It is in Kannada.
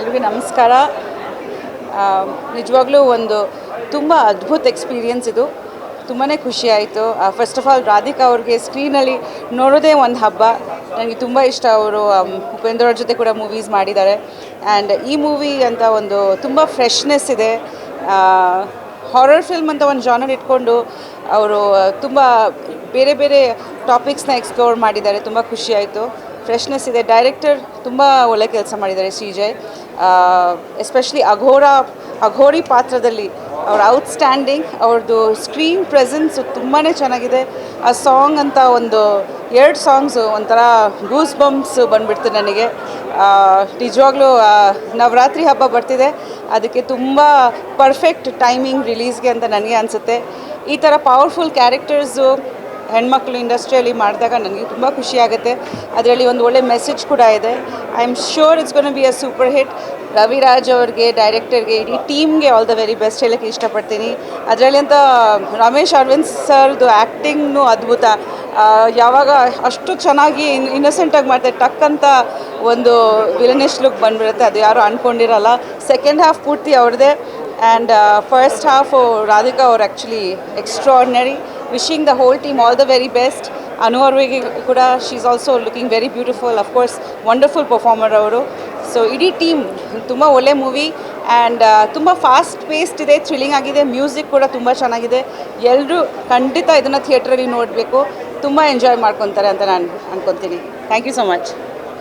ಎಲ್ರಿಗೂ ನಮಸ್ಕಾರ. ನಿಜವಾಗ್ಲೂ ಒಂದು ತುಂಬ ಅದ್ಭುತ ಎಕ್ಸ್ಪೀರಿಯೆನ್ಸ್ ಇದು. ತುಂಬಾ ಖುಷಿ ಆಯಿತು. ಫಸ್ಟ್ ಆಫ್ ಆಲ್ ರಾಧಿಕಾ ಅವ್ರಿಗೆ ಸ್ಕ್ರೀನಲ್ಲಿ ನೋಡೋದೇ ಒಂದು ಹಬ್ಬ. ನನಗೆ ತುಂಬ ಇಷ್ಟ ಅವರು ಉಪೇಂದ್ರ ಅವ್ರ ಜೊತೆ ಕೂಡ ಮೂವೀಸ್ ಮಾಡಿದ್ದಾರೆ. ಆ್ಯಂಡ್ ಈ ಮೂವಿ ಅಂತ ಒಂದು ತುಂಬ ಫ್ರೆಶ್ನೆಸ್ ಇದೆ. ಹಾರರ್ ಫಿಲ್ಮ್ ಅಂತ ಒಂದು ಜಾನರ್ ಇಟ್ಕೊಂಡು ಅವರು ತುಂಬ ಬೇರೆ ಬೇರೆ ಟಾಪಿಕ್ಸ್ನ ಎಕ್ಸ್ಪ್ಲೋರ್ ಮಾಡಿದ್ದಾರೆ. ತುಂಬ ಖುಷಿಯಾಯಿತು ಫ್ರೆಶ್ನೆಸ್ ಇದೆ. ಡೈರೆಕ್ಟರ್ ತುಂಬ ಒಳ್ಳೆ ಕೆಲಸ ಮಾಡಿದ್ದಾರೆ ಶ್ರೀಜಯ್. ಎಸ್ಪೆಷಲಿ ಅಘೋರ ಅಘೋರಿ ಪಾತ್ರದಲ್ಲಿ ಅವ್ರ ಔಟ್ಸ್ಟ್ಯಾಂಡಿಂಗ್ ಅವ್ರದ್ದು ಸ್ಕ್ರೀನ್ ಪ್ರೆಸೆನ್ಸು ತುಂಬಾ ಚೆನ್ನಾಗಿದೆ. ಆ ಸಾಂಗ್ ಅಂತ ಒಂದು, ಎರಡು ಸಾಂಗ್ಸು ಒಂಥರ ಗೂಸ್ ಬಂಪ್ಸ್ ಬಂದುಬಿಡ್ತು ನನಗೆ. ನಿಜವಾಗ್ಲೂ ನವರಾತ್ರಿ ಹಬ್ಬ ಬರ್ತಿದೆ. ಅದಕ್ಕೆ ತುಂಬ ಪರ್ಫೆಕ್ಟ್ ಟೈಮಿಂಗ್ ರಿಲೀಸ್ಗೆ ಅಂತ ನನಗೆ ಅನಿಸುತ್ತೆ. ಈ ಥರ ಪವರ್ಫುಲ್ ಕ್ಯಾರೆಕ್ಟರ್ಸು ಹೆಣ್ಮಕ್ಳು ಇಂಡಸ್ಟ್ರಿಯಲ್ಲಿ ಮಾಡಿದಾಗ ನನಗೆ ತುಂಬ ಖುಷಿಯಾಗುತ್ತೆ. ಅದರಲ್ಲಿ ಒಂದು ಒಳ್ಳೆ ಮೆಸೇಜ್ ಕೂಡ ಇದೆ. I am sure it's gonna be a super hit. Raviraj ಅವ್ರಿಗೆ, ಡೈರೆಕ್ಟರ್ಗೆ, ಇಡೀ ಟೀಮ್ಗೆ ಆಲ್ ದ ವೆರಿ ಬೆಸ್ಟ್ ಹೇಳೋಕ್ಕೆ ಇಷ್ಟಪಡ್ತೀನಿ. ಅದರಲ್ಲಿ ಅಂತ ರಮೇಶ್ ಅರವಿಂದ್ ಸರ್ದು ಆ್ಯಕ್ಟಿಂಗ್ನು ಅದ್ಭುತ. ಯಾವಾಗ ಅಷ್ಟು ಚೆನ್ನಾಗಿ ಇನ್ ಇನ್ನಸೆಂಟಾಗಿ ಮಾಡ್ತಾರೆ. ಟಕ್ ಅಂತ ಒಂದು ವಿಲನಿಶ್ ಲುಕ್ ಬಂದ್ಬಿಡುತ್ತೆ. ಅದು ಯಾರು ಅಂದ್ಕೊಂಡಿರಲ್ಲ ಸೆಕೆಂಡ್ ಹಾಫ್ ಪೂರ್ತಿ ಅವ್ರದ್ದೇ. ಆ್ಯಂಡ್ ಫಸ್ಟ್ ಹಾಫು ರಾಧಿಕಾ ಅವ್ರು actually extraordinary wishing the whole team all the very best Anu ಅವ್ರಿಗೆ ಕೂಡ she is also looking very beautiful of course wonderful performer ಅವರು ಸೊ ಇಡೀ ಟೀಮ್ ತುಂಬ ಒಳ್ಳೆ ಮೂವಿ ಆ್ಯಂಡ್ ತುಂಬ ಫಾಸ್ಟ್ ಪೇಸ್ಡ್ ಇದೆ ಥ್ರಿಲ್ಲಿಂಗ್ ಆಗಿದೆ ಮ್ಯೂಸಿಕ್ ಕೂಡ ತುಂಬ ಚೆನ್ನಾಗಿದೆ ಎಲ್ಲರೂ ಖಂಡಿತ ಇದನ್ನು ಥಿಯೇಟ್ರಲ್ಲಿ ನೋಡಬೇಕು ತುಂಬ ಎಂಜಾಯ್ ಮಾಡ್ಕೊತಾರೆ ಅಂತ ನಾನು ಅನ್ಕೊತೀನಿ ಥ್ಯಾಂಕ್ ಯು ಸೊ ಮಚ್